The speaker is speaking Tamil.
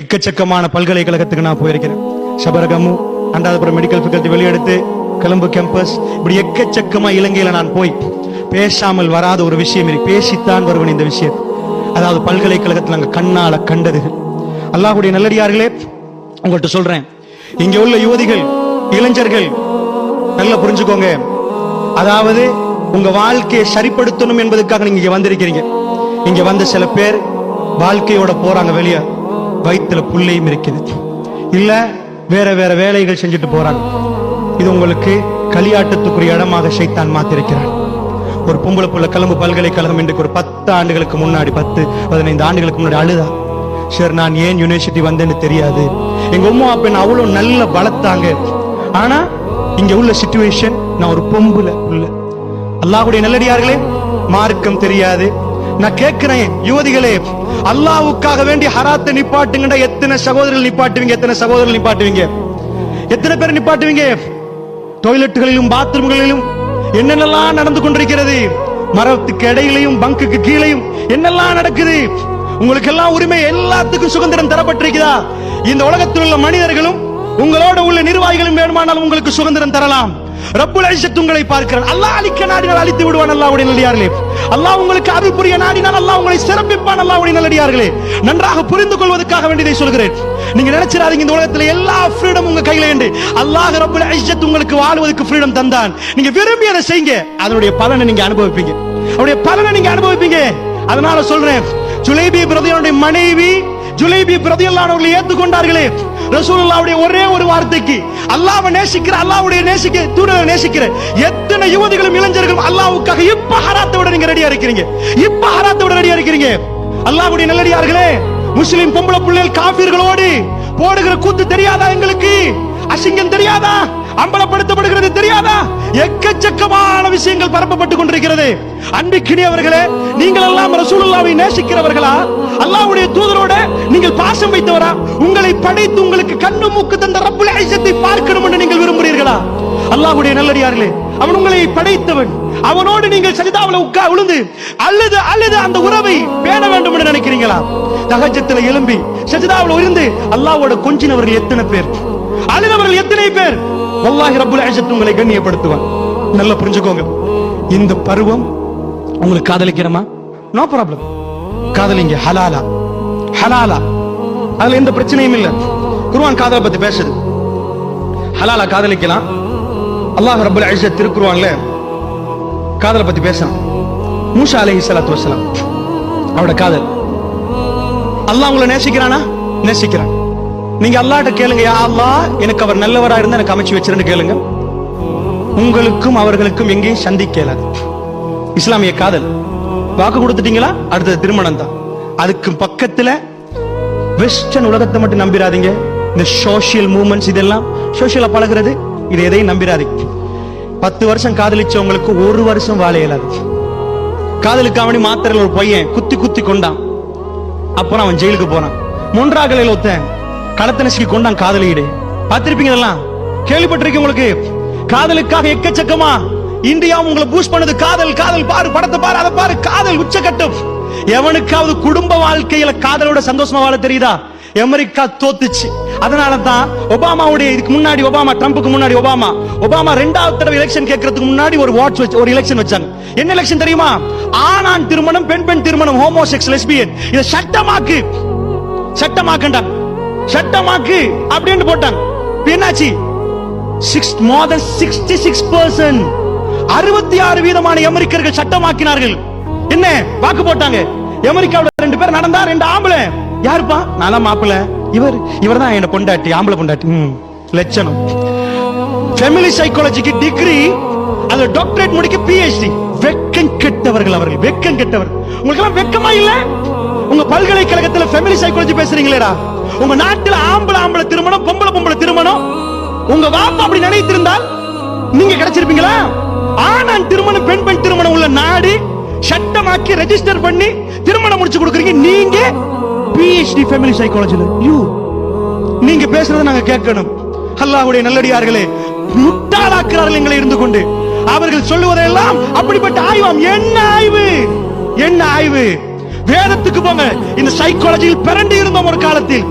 எக்கச்சக்கமான பல்கலைக்கழகத்துக்கு நான் போயிருக்கிறேன். சபரகமு அண்டாதபுரம் மெடிக்கல் ஃபேக்கல்ட்டி வெளியெடுத்து கிளம்பு கேம்பஸ் இப்படி எக்கச்சக்கமா இலங்கையில நான் போய் பேசாமல் வராத ஒரு விஷயம் இருக்கு. பேசித்தான் வருவன் இந்த விஷயம். அதாவது பல்கலைக்கழகத்தில் நாங்கள் கண்ணால கண்டது. அல்லாஹுடைய நல்லடியார்களே உங்கள்கிட்ட சொல்றேன். இங்க உள்ள யுவதிகள் இளைஞர்கள் நல்லா புரிஞ்சுக்கோங்க. அதாவது உங்க வாழ்க்கையை சரிப்படுத்தணும் என்பதற்காக நீங்க இங்க வந்திருக்கிறீங்க. இங்க வந்த சில பேர் வாழ்க்கையோட போறாங்க வெளியே. வயிற்றுல புள்ளையும் இருக்குது. இல்ல வேற வேற வேலைகள் செஞ்சுட்டு போறாங்க. இது உங்களுக்கு களியாட்டத்துக்குரிய இடமாக சைத்தான் மாத்திருக்கிறான் ஒரு பொம்பளை புள்ள கிளம்பு பல்கலைக்கழகம் இன்றைக்கு ஒரு பத்து ஆண்டுகளுக்கு முன்னாடி பத்து பதினைந்து ஆண்டுகளுக்கு முன்னாடி அழுதா? சரி நான் ஏன் யூனிவர்சிட்டி வந்தேன்னு தெரியாது. எங்க உம்மா அப்ப என்ன அவ்வளவு நல்ல வளர்த்தாங்க ஆனா இங்க உள்ள சிச்சுவேஷன் நான் ஒரு பொம்புல உள்ள அல்லாஹுடைய நல்லடியார்களே மார்க்கம் தெரியாது. நான் கேட்கிறேன் யுவதிகளே அல்லாஹ்வுக்காக வேண்டி ஹராத்தை நிப்பாட்டுங்கடா எத்தனை சகோதரர்கள் நிப்பாட்டுவீங்க எத்தனை சகோதரர்கள் நிப்பாட்டுவீங்க? எத்தனை பேர் நிப்பாட்டுவீங்க? டாய்லெட்டுகளிலும் பாத்ரூம்களிலும் என்னென்னலாம் நடந்து கொண்டிருக்கிறது? மரத்துக்கு இடையிலையும் பங்குக்கு கீழையும் என்னெல்லாம் நடக்குது? உங்களுக்கு எல்லாம் உரிமை எல்லாத்துக்கும் சுதந்திரம் தரப்பட்டிருக்குதா இந்த உலகத்தில் உள்ள மனிதர்களும் உங்களோட உள்ள நிர்வாகிகளும் வேணுமானால் உங்களுக்கு சுதந்திரம் தரலாம். ரப்புல் ஐஷத் உங்களை பார்க்கிறான். அல்லாஹ் அழிக்க நாடினால் அழித்து விடுவான் அல்லாவுடைய நல்லடியார்களே அல்லாஹ் உங்களுக்கு அருள் புரிய நாடினால் அல்லாஹ் உங்களை சிறப்பிப்பான் அல்லாவுடைய நல்லடியார்களே நன்றாக புரிந்து கொள்வதற்காக வேண்டியதை சொல்கிறேன். நீங்க நினைச்சிடாதீங்க இந்த உலகத்துல எல்லா ஃப்ரீடம் உங்க கையில உண்டு. அல்லாஹ் ரப்புல் ஐஷத் உங்களுக்கு வாழ்வதற்கு ஃப்ரீடம் தந்தான். நீங்க விரும்பி அதை செய்யுங்க. அதனுடைய பலனை நீங்க அனுபவிப்பீங்க. அவருடைய பலனை நீங்க அனுபவிப்பீங்க. அதனால சொல்றேன் ஜுலைபி பிரதியனுடைய மனைவி ஜுலைபி பிரதியல்லானவர்களை ஏற்றுக்கொண்டார்களே ரசூலுல்லாவுடைய ஒரே ஒரு வார்த்தைக்கு அல்லாஹ்வை நேசிக்கிற அல்லாஹ்வுடைய நேசிக்க தூதரை நேசிக்கிற எத்தனை யுவதிகளும் இளைஞர்களும் அல்லாஹ்வுக்காக இப்ப ஹராத்தை விட நீங்க ரெடியா இருக்கிறீங்க? இப்ப ஹராத்தை விட ரெடியா இருக்கிறீங்க? அல்லாஹ்வுடைய நல்லடியார்களே முஸ்லிம் பொம்பளை பிள்ளைகள் காபீர்களோடு போடுகிற கூத்து தெரியாதா எங்களுக்கு? அசிங்கம் தெரியாதா? அம்பலப்படுத்தப்படுகிறது தெரியாதா? எக்கச்சக்கமான விஷயங்கள் பரப்பப்பட்டுக் கொண்டிருக்கிறது. அன்பிக்கினியவர்களே நீங்கள் எல்லாம் ரசூலுல்லாவை நேசிக்கிறவர்களா? அல்லாவுடைய தூதரோட நீங்கள் பாசம் வைத்தவரா? உங்களை படைத்து உங்களுக்கு கண்ணு மூக்கு தந்த ரப்புல் ஐசத்தை பார்க்கணும் என்று நீங்கள் விரும்புகிறீர்களா? அல்லாஹ்வுடைய நல்லடியார்களே அவன் உங்களை படைத்தவன். அவனோடு நீங்கள் சரிதாவில் உட்கா உழுந்து அல்லது அல்லது அந்த உறவை பேண வேண்டும் என்று நினைக்கிறீங்களா? தகஜத்தில் எழும்பி சஜிதாவில் இருந்து அல்லாவோட கொஞ்சினவர்கள் எத்தனை பேர்? அழுதவர்கள் எத்தனை பேர்? வல்லாஹி ரப்புல் இஸ்ஸத் உங்களை கண்ணியப்படுத்துவான் நல்லா புரிஞ்சுக்கோங்க. இந்த பருவம் உங்களுக்கு காதலிக்கிறமா நோ ப்ராப்ளம் காதலிங்க ஹலாலா. ஹலாலா. அதுல எந்த பிரச்சனையும் இல்ல. குருவான் காதலை பத்தி பேசுது. ஹலாலா காதலிக்கலாம். அல்லாஹ் ரபுல் இஸ்ஸத் திருக்குருவான்ல காதலை பத்தி பேசலாம் மூஷா அலஹி சலாத்து வசலாம் அவரோட காதல். அல்லாஹ் உங்களை நேசிக்கிறானா? நேசிக்கிறான். நீங்க அல்லாட்ட கேளுங்க யா அல்லா எனக்கு அவர் நல்லவரா இருந்தா எனக்கு அமைச்சு வச்சிருந்து கேளுங்க. உங்களுக்கும் அவர்களுக்கும் எங்கேயும் சந்திக்க இஸ்லாமிய காதல். வாக்கு கொடுத்துட்டீங்களா? அடுத்தது திருமணம் தான். அதுக்கு பக்கத்துல வெஸ்டர்ன் உலகத்தை மட்டும் நம்பிராதீங்க. இந்த சோஷியல் மூமெண்ட்ஸ் இதெல்லாம் சோஷியலா பழகுறது இது எதையும் நம்பிராதீங்க. பத்து வருஷம் காதலிச்சவங்களுக்கு ஒரு வருஷம் வாழ இயலாது. காதலுக்காவணி மாத்திரையில் ஒரு பையன் குத்தி குத்தி கொண்டான். அப்புறம் அவன் ஜெயிலுக்கு போனான் மூன்றாகலையில் ஒருத்தன் களத்தை நசுக்கி கொண்டான் காதலியிடு. பார்த்திருப்பீங்க இதெல்லாம் கேள்விப்பட்டிருக்கீங்க உங்களுக்கு? காதலுக்காக எக்கச்சக்கமா இந்தியா உங்களை பூஸ்ட் பண்ணது காதல் காதல் பாரு படத்தை பாரு அதை பாரு காதல் உச்சக்கட்டம். எவனுக்காவது குடும்ப வாழ்க்கையில காதலோட சந்தோஷமா வாழ தெரியுதா? அமெரிக்கா தோத்துச்சு. அதனால தான் ஒபாமாவுடைய இதுக்கு முன்னாடி ஒபாமா ட்ரம்ப்புக்கு முன்னாடி ஒபாமா ஒபாமா ரெண்டாவது தடவை எலெக்ஷன் கேட்கறதுக்கு முன்னாடி ஒரு வாட்ச் வச்சு ஒரு எலெக்ஷன் வச்சாங்க. என்ன எலெக்ஷன் தெரியுமா? ஆணான் திருமணம் பெண் பெண் திருமணம் ஹோமோசெக்ஸ் லெஸ்பியன் இதை சட்டமாக்கு சட்டமாக்கண்டா சட்டமாக்கு அப்படின்னு போட்டாங்க. என்னாச்சு? Six more than sixty six percent அறுபத்தி ஆறு வீதமான அமெரிக்கர்கள் சட்டமாக்கினார்கள். என்ன? வாக்கு போட்டாங்க. அமெரிக்காவுல ரெண்டு பேர் நடந்தா ரெண்டு ஆம்பளை. யாருப்பா? நான் மாப்பிள இவர் இவர் தான் என்ன பொண்டாட்டி ஆம்பளை பொண்டாட்டி. லட்சணம். ஃபெமிலி சைக்காலஜிக்கு டிகிரி அது டாக்டரேட் முடிக்க பிஹெச்டி கெட்டவர்கள் அவர்கள். வெக்கம் கெட்டவர். உங்களுக்கு எல்லாம் வெக்கமா இல்ல? உங்க பல்கலைக்கழகத்துல ஃபேமிலி சைக்காலஜி பேசுறீங்களேடா. உங்க நாட்டுல ஆம்பளை ஆம்பளை திருமணம் பொம்பளை பொம்பளை திருமணம். உங்க வாப்பா அப்படி நினைத்திருந்தால் நீங்க கிடைச்சிருப்பீங்களா? ஆணான் திருமணம் பெண் பெண் திருமணம் உள்ள நாடு சட்டமாக்கி ரெஜிஸ்டர் பண்ணி திருமணம் முடிச்சு கொடுக்குறீங்க. நீங்க பிஹெச்டி ஃபேமிலி சைக்காலஜில யூ. நீங்க பேசுறதை நாங்க கேட்கணும். அல்லாஹ்வுடைய நல்லடியார்களே முட்டாளாக்குறார்கள் எங்களை இருந்து கொண்டு. அவர்கள் சொல்லுவதெல்லாம் அப்படிப்பட்ட ஆய்வாம். என்ன ஆய்வு? என்ன ஆய்வு? வேதத்துக்கு போங்க. இந்த சைக்காலஜியில் பிறண்டு இருந்தோம் ஒரு காலத்தில்.